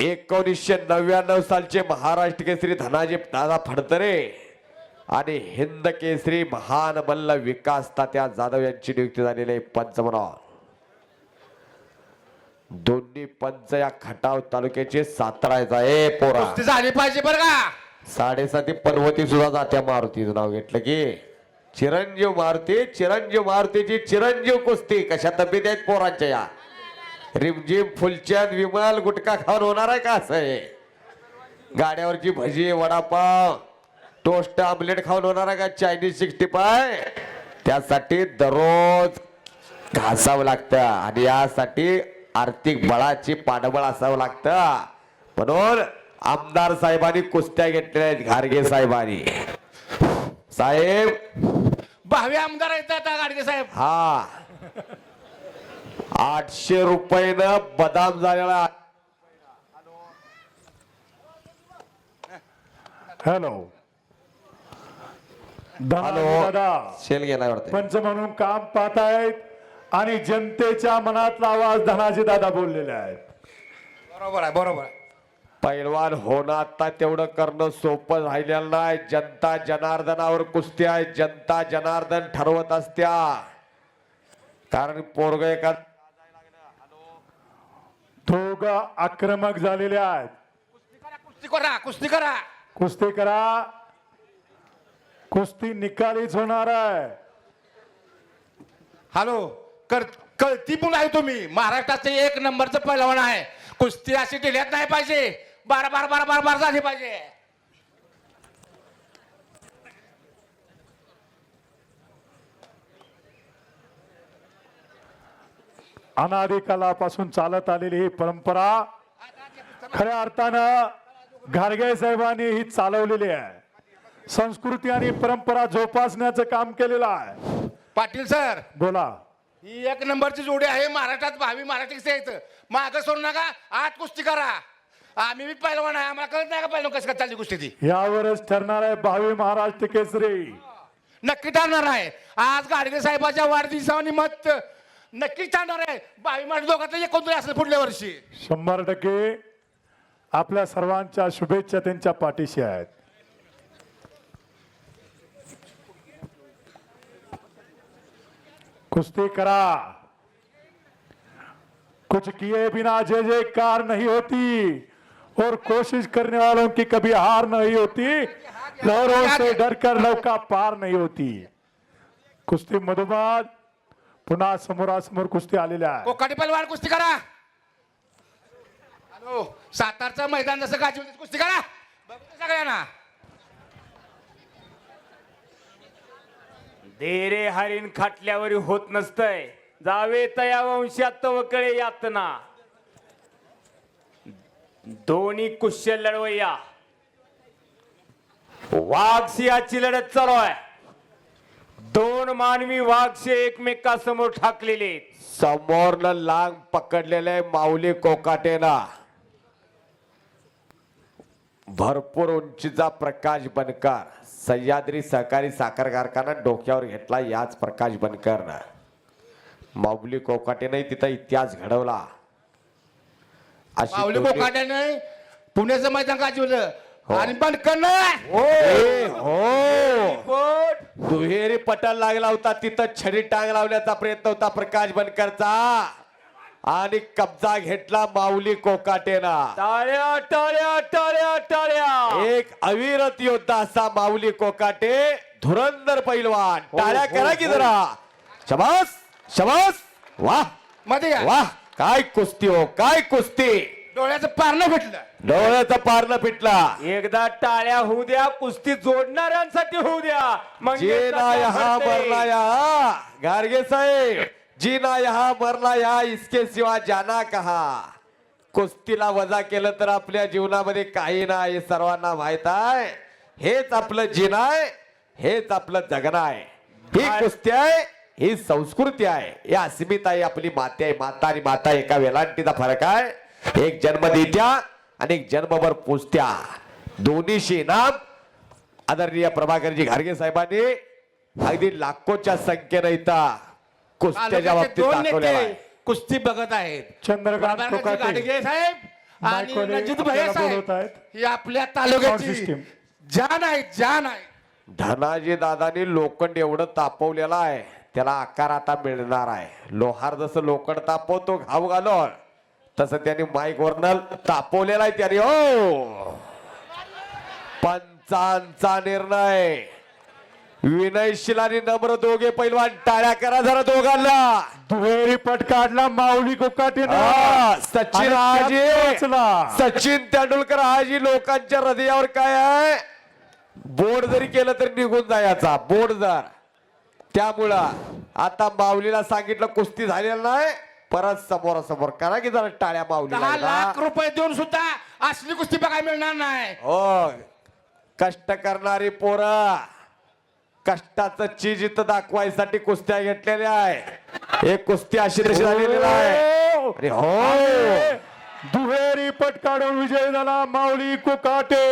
एकोणीसशे नव्याण्णव सालचे महाराष्ट्र केसरी धनाजी दादा फडतरे आणि हिंद केसरी महान मल्ल विकास तात्या जाधव यांची नियुक्ती झालेली आहे पंच म्हणून दोन्ही पंच या खटाव तालुक्याचे सातारायचा आहे पोरा. कुस्ती झाली पाहिजे बरं का? साडेसाती पर्वती सुद्धा जात्या मारुतीचं नाव घेतलं की. चिरंजीव मारुती चिरंजीव मारुतीची चिरंजीव कुस्ती. कशा तब्येत आहेत पोरांच्या या? रिमझिम फुलचंद विमल गुटखा खाऊन होणार आहे का असं आहे गाड्यावरची भजी वडापाव टोस्ट आमलेट खाऊन होणार आहे का चायनीज सिक्स्टी पाय त्यासाठी दररोज घासावं लागतं आणि यासाठी आर्थिक बळाची पाठबळ असावं लागतं. म्हणून आमदार साहेबांनी कुस्त्या घेतलेल्या आहेत घारगे साहेबांनी. साहेब. भावी आमदार आता गाडगे साहेब. हा. आठशे रुपयानं बदाम झालेला हॅलो. हॅलो. दादा. शेल गेला वाटतं पंच म्हणून काम पाहत आहेत आणि जनतेच्या मनातला आवाज धनाजी दादा बोललेले आहेत. बरोबर आहे बरोबर आहे. पैलवान होणं आता तेवढं करणं सोपं राहिलेलं नाही. जनता जनार्दनावर कुस्ती आहे. जनता जनार्दन ठरवत असत्या. कारण पोरग एका दोघ आक्रमक झालेले आहेत. कुस्ती करा कुस्ती करा कुस्ती करा कुस्ती निकालीच होणार आहे. हॅलो कर कळती पण आहे तुम्ही. महाराष्ट्राचे एक नंबरचं पहिलवान आहे. कुस्ती अशी ढिल्यात नाही पाहिजे. बारा बारा बारा बारा बारा झाली पाहिजे. अनादी कालापासून चालत आलेली ही परंपरा खऱ्या अर्थानं घारगे साहेबांनी ही चालवलेली आहे. संस्कृती आणि परंपरा जोपासण्याचं काम केलेलं आहे. पाटील सर बोला. ही एक नंबरची जोडी आहे महाराष्ट्रात भावी महाराष्ट्र यायचं? मागं सोडू नका आत कुस्ती करा. आम्ही बी पहिलवान आहे आम्हाला कळत नाही का पहिलवान कसं काय चालली कुस्ती ती? यावरच ठरणार आहे भावी महाराष्ट्र केसरी. नक्की ठरणार आहे. आज गाडगे साहेबाच्या वाढदिवसानिमित्त नक्कीच ठरणार आहे. भावी महाराष्ट्र दोघातलं एकोणतरी असेल पुढल्या वर्षी. शंभर टक्के आपल्या सर्वांच्या शुभेच्छा त्यांच्या पाठीशी आहेत. कुस्ती करा. कुछ किए बिना जय जयकार नहीं होती और कोशिश करने वालों की कभी हार नहीं होती लहरों से डरकर नौका पार नहीं होती। कुस्ती मधुबाद। पुन्हा समोरासमोर कुस्ती आलेल्या आहे कोकाटी पहिलवान कुस्ती करा. हॅलो सातारचं मैदान जसं गाजी कुस्ती करा. बघू सगळ्यांना. देरे हरिण खाटल्यावर होत नसतंय. जावे तया वंशात तव कळे यातना. दोन्ही कुश्य लढवय्या. वाघ सिंहाची लढत चालू आहे. दोन मानवी वाघशे एकमेकासमोर ठाकलेले. समोरनं लांग पकडलेले माऊली कोकाटेना भरपूर उंचीचा प्रकाश बनकर सह्याद्री सहकारी साखर कारखाना डोक्यावर घेतला याच प्रकाश बनकरनं माऊली कोकाटेने तिथं इतिहास घडवला अशी दोन्ही- कोकाट्याने पुण्याचं मैदान गाजवलं. आणि पण करणं ए, हो. पण दुहेरी पटल लागला होता तिथं छडी टांग लावण्याचा प्रयत्न होता प्रकाश बनकरचा. आणि कब्जा घेतला माऊली कोकाटेना. टाळ्या टाळ्या टाळ्या टाळ्या. एक अविरत योद्धा असा माऊली कोकाटे धुरंधर पैलवान. टाळ्या हो, करा की हो. जरा. शबास शबास. वाह. मध्ये. वाह काय कुस्ती हो काय कुस्ती. डोळ्याचं पारणं भेटलं डोळ्याचा पारणं पिटला एकदा टाळ्या होऊ द्या कुस्ती जोडणाऱ्यांसाठी होऊ द्या. मग जीना यहाँ मरना यहाँ गार्गे साहेब जीना यहाँ मरना यहाँ इसके सिवा जाना कहा. कुस्तीला वजा केलं तर आपल्या जीवनामध्ये काही नाही हे सर्वांना माहीत आहे. हेच आपलं जीण आहे हेच आपलं जगणं आहे. ही कुस्ती आहे ही संस्कृती आहे. ही अस्मिता आहे आपली माती आहे माता आणि माता एका वेलांटीचा फरक आहे. एक जन्म देत्या आणि एक जन्मभर पोचत्या. दोन्हीशी इनाम आदरणीय प्रभाकरजी घारगे साहेबांनी अगदी लाखोच्या संख्येनं इथं कुस्त्याच्या बाबतीत दोन दाखवलेलं नेते आहे कुस्ती बघत आहेत. चंद्रकांत प्रभाकरजी कोकाटे गाडगे साहेब आणि माईकवाले रणजित आपल्याला भैया साहेब बोलवत आहेत. ही आपल्या Sound तालुक्याची system. जान आहे जान आहे धनाजी दादानी लोखंड एवढं तापवलेलं आहे त्याला आकार आता मिळणार आहे. लोहार जसं लोखंड तापवतो घाव घालून तसं त्यांनी माईक वरनं तापवलेला आहे त्याने हो. पंचांचा निर्णय. विनयशील आणि नम्र दोघे पैलवान टाळ्या करा जरा दोघांना. दुहेरी पट काढला माऊली कोकाटीनं हा, सचिन पोहोचला. सचिन तेंडुलकर आजी लोकांच्या हृदयावर काय आहे? बोर्ड जरी केलं तरी निघून जायचा बोर्ड जर. त्यामुळं आता माऊलीला सांगितलं कुस्ती झालेलं नाही. परत समोरासमोर करा की जरा टाळ्या दहा लाख रुपये देऊन सुद्धा असली कुस्ती बघायला मिळणार नाही. हो कष्ट करणारी पोरं कष्टाचं चीज इथं दाखवायसाठी कुस्त्या घेतलेल्या आहे. एक कुस्ती अशी तशी झालेली आहे हो. अरे हो. दुहेरी पट काढून विजय झाला माऊली कोकाटे.